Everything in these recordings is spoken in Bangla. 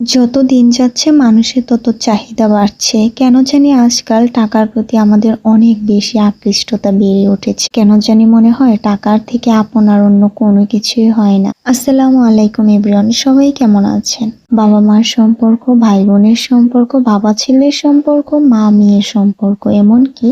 যত দিন যাচ্ছে, মানুষের তত চাহিদা বাড়ছে। কেন জানি আজকাল টাকার প্রতি আমাদের অনেক বেশি আকৃষ্টতা বেড়ে উঠেছে। কেন জানি মনে হয় টাকার থেকে আপনার অন্য কোনো কিছুই হয় না। আসসালামু আলাইকুম ইব্রিয়ন সবাই কেমন আছেন? বাবা মার সম্পর্ক ভাই বোনের সম্পর্ক বাবা ছেলের সম্পর্ক মা মেয়ের সম্পর্ক, এমনকি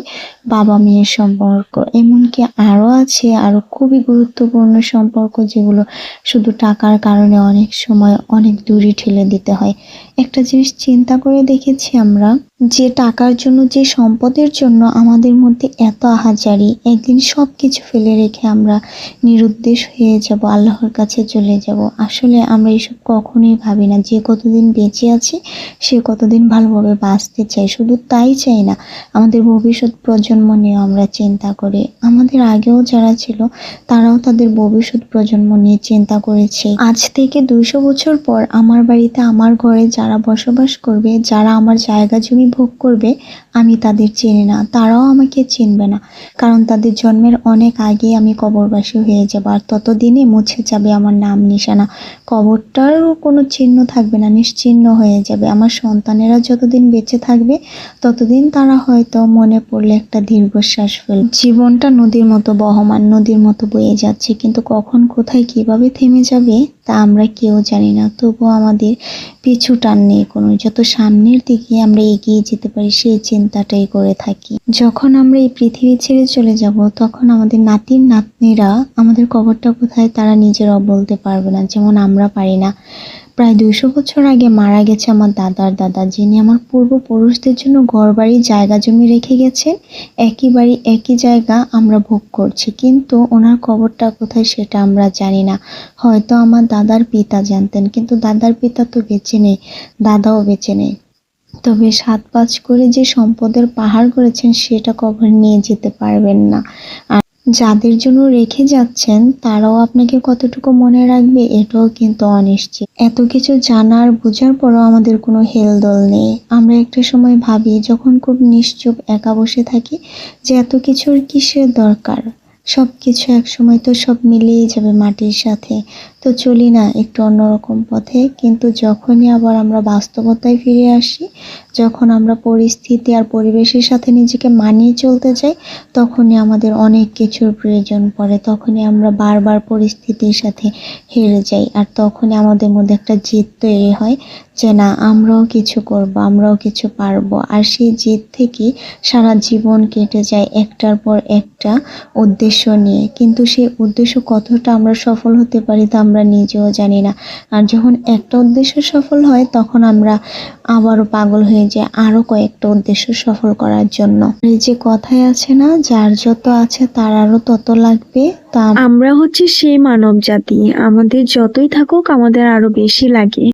বাবা মেয়ের সম্পর্ক। এমনকি আরও আছে আরও খুবই গুরুত্বপূর্ণ সম্পর্ক যেগুলো শুধু টাকার কারণে অনেক সময় অনেক দূরে ঠেলে দিতে হয়। একটা জিনিস চিন্তা করে দেখেছি আমরা যে টাকার জন্য, যে সম্পদের জন্য আমাদের মধ্যে এত আহাজারি একদিন সব কিছু ফেলে রেখে আমরা নিরুদ্দেশ হয়ে যাব, আল্লাহর কাছে চলে যাব। আসলে আমরা এসব কখনোই ভাবি না, যে কতদিন বেঁচে আছি, সে কতদিন ভালোভাবে বাঁচতে চাই, শুধু তাই চাই না, আমাদের ভবিষ্যৎ প্রজন্ম নিয়ে আমরা চিন্তা করি। আমাদের আগেও যারা ছিল, তারাও তাদের ভবিষ্যৎ প্রজন্ম নিয়ে চিন্তা করেছে। আজ থেকে দুইশো বছর পর আমার বাড়িতে, আমার ঘরে যারা বসবাস করবে, যারা আমার জায়গা জমি ভোগ করবে, আমি তাদের চিনি না, তারাও আমাকে চিনবে না। কারণ তাদের জন্মের অনেক আগে আমি কবরবাসী হয়ে যাব, আর ততদিনে মুছে যাবে আমার নাম নিশানা। কবরটারও কোনো চিহ্ন থাকবে না, নিশ্চিহ্ন হয়ে যাবে। আমার সন্তানেরা যতদিন বেঁচে থাকবে, ততদিন তারা হয়তো মনে পড়লে একটা দীর্ঘশ্বাস ফেল জীবনটা নদীর মতো বহমান, নদীর মতো বয়ে যাচ্ছে, কিন্তু কখন কোথায় কীভাবে থেমে যাবে তা আমরা কেউ জানি না। তবুও আমাদের পিছু টান নেই কোনো। যত সামনের দিকে আমরা এগিয়ে যেতে পারি, সেই চিন্তাটাই করে থাকি। যখন আমরা এই পৃথিবী ছেড়ে চলে যাব, তখন আমাদের নাতির নাতনিরা আমাদের কবরটা কোথায় তারা নিজেরাও বলতে পারবে না, যেমন আমরা পারি না। প্রায় দুইশো বছর আগে মারা গেছে আমার দাদার দাদা, যিনি আমার পূর্বপুরুষদের জন্য ঘর বাড়ি জায়গা জমি রেখে গেছেন। একই বাড়ি একই জায়গা আমরা ভোগ করছি, কিন্তু ওনার কবরটা কোথায় সেটা আমরা জানি না। হয়তো আমার দাদার পিতা জানতেন, কিন্তু দাদার পিতা তো বেঁচে নেই, দাদাও বেঁচে নেই। তবে সাত পাঁচ করে যে সম্পদের পাহাড় করেছেন, সেটা কভার নিয়ে যেতে পারবেন না। যাদের জন্য রেখে যাচ্ছেন, তারাও আপনাকে কতটুকু মনে রাখবে এটাও কিন্তু অনিশ্চিত। এত কিছু জানার, বোঝার পরও আমাদের কোনো হেলদোল নেই। আমরা একটা সময় ভাবি, যখন খুব নিশ্চুপ, একা বসে থাকি, যে এত কিছুর কিসের দরকার? সব কিছু এক সময় তো সব মিলিয়ে যাবে মাটির সাথে। তো চলি না একটু অন্যরকম পথে, কিন্তু যখনই আবার আমরা বাস্তবতায় ফিরে আসি যখন আমরা পরিস্থিতি আর পরিবেশের সাথে নিজেকে মানিয়ে চলতে যাই তখনই আমাদের অনেক কিছুর প্রয়োজন পড়ে। তখনই আমরা বারবার পরিস্থিতির সাথে হেরে যাই আর তখনই আমাদের মধ্যে একটা জেদ তৈরি হয় যে, না, আমরাও কিছু করব, আমরাও কিছু পারব। আর সেই জেদ থেকে সারা জীবন কেটে যায় একটার পর একটা উদ্দেশ্য নিয়ে। কিন্তু সেই উদ্দেশ্য কতটা আমরা সফল হতে পারি তা আমরা নিজেও জানি না। আর যখন একটা উদ্দেশ্য সফল হয়, তখন আমরা আবারও পাগল হয়ে যায় আরও কয়েকটা উদ্দেশ্য সফল করার জন্য। এই যে কথায় আছে না, যার যত আছে তার আরও তত লাগবে, তা আমরা হচ্ছে সেই মানব জাতি আমাদের যতই থাকুক আমাদের আরও বেশি লাগে।